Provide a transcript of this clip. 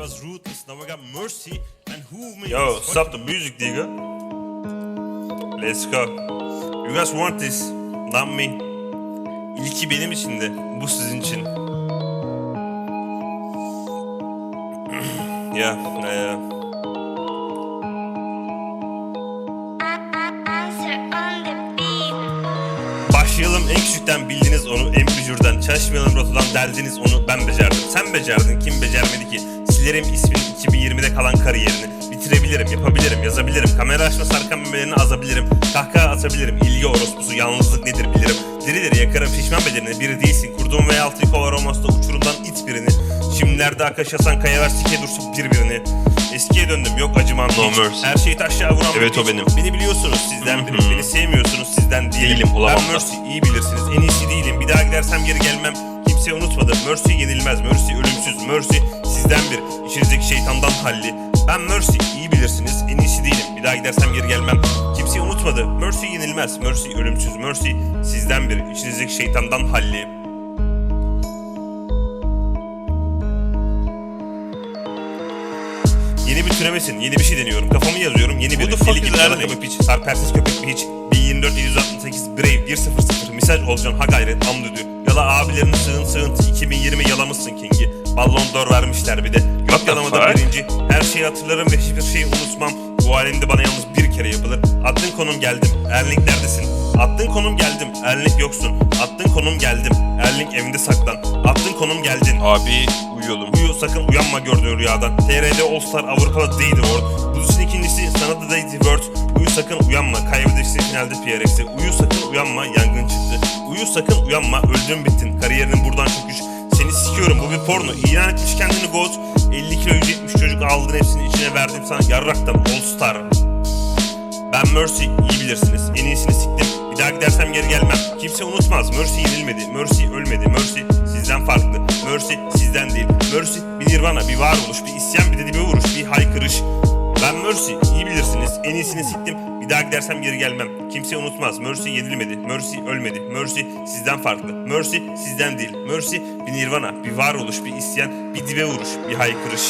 was ruthless. Now I got mercy and who made Yo, stop the music, nigga. Let's go. You guys want this? Not me. İlki benim için de. Bu sizin için. yeah, yeah. Başlayalım en küçükten bildiniz onu en bücürden Çalışmayalım rotadan derdiniz onu ben becerdim Sen becerdin kim becermedi ki Silerim ismin 2020'de kalan kariyerini Bitirebilirim yapabilirim yazabilirim Kamera açma sarkan memelerini azabilirim Kahkaha atabilirim ilgi orospusu yalnızlık nedir bilirim Diri diri yakarım şişman bedenini biri değilsin Kurduğum ve altı kovar olmazsa uçurumdan it birini Şimdilerde akaş yasan kayalar sike dursun birbirini Eskiye döndüm yok acıman No hiç. mercy. Her şeyi taşla vuran Evet, o benim. Beni biliyorsunuz sizden biri. Beni sevmiyorsunuz sizden değilim Değilim, olamam Ben. Mercy iyi bilirsiniz. En iyisi değilim. Bir daha gidersem geri gelmem. Kimse unutmadı. Mercy yenilmez. Mercy ölümsüz. Mercy bir. İçinizdeki şeytandan halli. Ben Mercy iyi bilirsiniz. En iyisi değilim. Bir daha gidersem geri gelmem. Kimse unutmadı. Mercy yenilmez. Mercy ölümsüz. Mercy sizden bir. İçinizdeki şeytandan halli. Yeni bir türemesin, yeni bir şey deniyorum. Kafamı yazıyorum, yeni bir deli gibi yalan piç. Sarpersiz köpek bir hiç. 1024 768 Brave 100 Misaj olacaksın ha gayret amdüdü. Yala abilerin sığın sığıntı 2020 yalamışsın King'i. Ballon d'Or vermişler bir de. Yok fuck? birinci. Her şeyi hatırlarım ve hiçbir şeyi unutmam. Bu alemde bana yalnız bir kere yapılır. Attın konum geldim. Erling neredesin? Attın konum geldim. Erling yoksun. Attın konum geldim. Erling evinde saklan. Attın konum geldin. Abi uyuyordum. Uyu sakın uyanma gördüğün rüyadan. TR'de All Star Avrupa'da Daily World. Bu dizinin ikincisi sana da Daily World. Uyu sakın uyanma kaybedersin finalde PRX'i. Uyu sakın uyanma yangın çıktı. Uyu sakın uyanma öldün bittin. Kariyerinin buradan çöküş. Sikiyorum bu bir porno. İlan etmiş kendini GOAT. 50 kilo 170 çocuk aldın hepsini içine verdim sana yarraktan All Star. Ben Mercy iyi bilirsiniz. En iyisini siktim. Bir daha gidersem geri gelmem. Kimse unutmaz. Mercy yenilmedi. Mercy ölmedi. Mercy sizden farklı. Mercy sizden değil. Mercy bir nirvana, bir varoluş, bir isyan, bir de bir Mercy iyi bilirsiniz. En iyisini siktim. Bir daha gidersem geri gelmem. Kimse unutmaz. Mercy yenilmedi. Mercy ölmedi. Mercy sizden farklı. Mercy sizden değil. Mercy bir nirvana, bir varoluş, bir isyan, bir dibe vuruş, bir haykırış.